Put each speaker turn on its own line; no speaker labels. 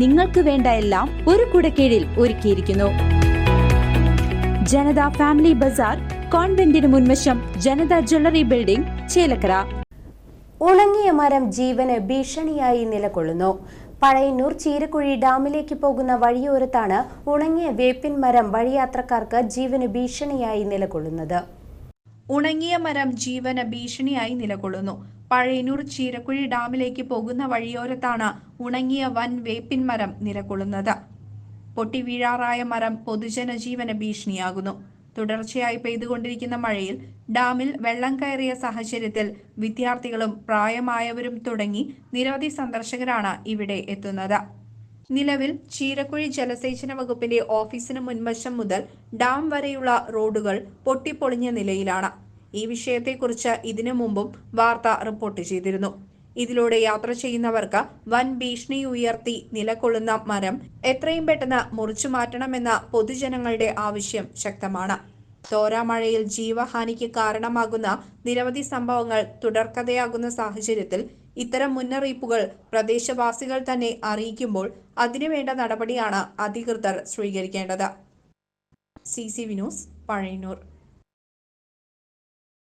നിങ്ങൾക്ക് വേണ്ട എല്ലാം ഒരു കുടക്കീഴിൽ ഒരുക്കിയിരിക്കുന്നു. ജനത ഫാമിലി ബസാർ കോൺവെന്റിന് മുൻവശം ജനത ജ്വല്ലറി ബിൽഡിംഗ് ചേലക്കര.
ഉണങ്ങിയ മരം ജീവന് ഭീഷണിയായി നിലകൊള്ളുന്നു. പഴയന്നൂർ ചീരക്കുഴി ഡാമിലേക്ക് പോകുന്ന വഴിയോരത്താണ് ഉണങ്ങിയ വേപ്പിൻ മരം വഴിയാത്രക്കാർക്ക് ജീവന് ഭീഷണിയായി നിലകൊള്ളുന്നത്.
ഉണങ്ങിയ മരം ജീവന ഭീഷണിയായി നിലകൊള്ളുന്നു. പഴയന്നൂർ ചീരക്കുഴി ഡാമിലേക്ക് പോകുന്ന വഴിയോരത്താണ് ഉണങ്ങിയ വൻ വേപ്പിൻ മരം നിലകൊള്ളുന്നത്. പൊട്ടി വീഴാറായ മരം പൊതുജനജീവന ഭീഷണിയാകുന്നു. തുടർച്ചയായി പെയ്തുകൊണ്ടിരിക്കുന്ന മഴയിൽ ഡാമിൽ വെള്ളം കയറിയ സാഹചര്യത്തിൽ വിദ്യാർത്ഥികളും പ്രായമായവരും തുടങ്ങി നിരവധി സന്ദർശകരാണ് ഇവിടെ എത്തുന്നത്. നിലവിൽ ചീരക്കുഴി ജലസേചന വകുപ്പിന്റെ ഓഫീസിന് മുൻവശം മുതൽ ഡാം വരെയുള്ള റോഡുകൾ പൊട്ടിപ്പൊളിഞ്ഞ നിലയിലാണ്. ഈ വിഷയത്തെക്കുറിച്ച് ഇതിനു മുമ്പും വാർത്ത റിപ്പോർട്ട് ചെയ്തിരുന്നു. ഇതിലൂടെ യാത്ര ചെയ്യുന്നവർക്ക് വൻ ഭീഷണി ഉയർത്തി നിലകൊള്ളുന്ന മരം എത്രയും പെട്ടെന്ന് മുറിച്ചു മാറ്റണമെന്ന പൊതുജനങ്ങളുടെ ആവശ്യം ശക്തമാണ്. തോരാമഴയിൽ ജീവഹാനിക്ക് കാരണമാകുന്ന നിരവധി സംഭവങ്ങൾ തുടർക്കഥയാകുന്ന സാഹചര്യത്തിൽ ഇത്തരം മുന്നറിയിപ്പുകൾ പ്രദേശവാസികൾ തന്നെ അറിയിക്കുമ്പോൾ അതിനുവേണ്ട നടപടിയാണ് അധികൃതർ സ്വീകരിക്കേണ്ടത്. C C Vinos Pazhayannur.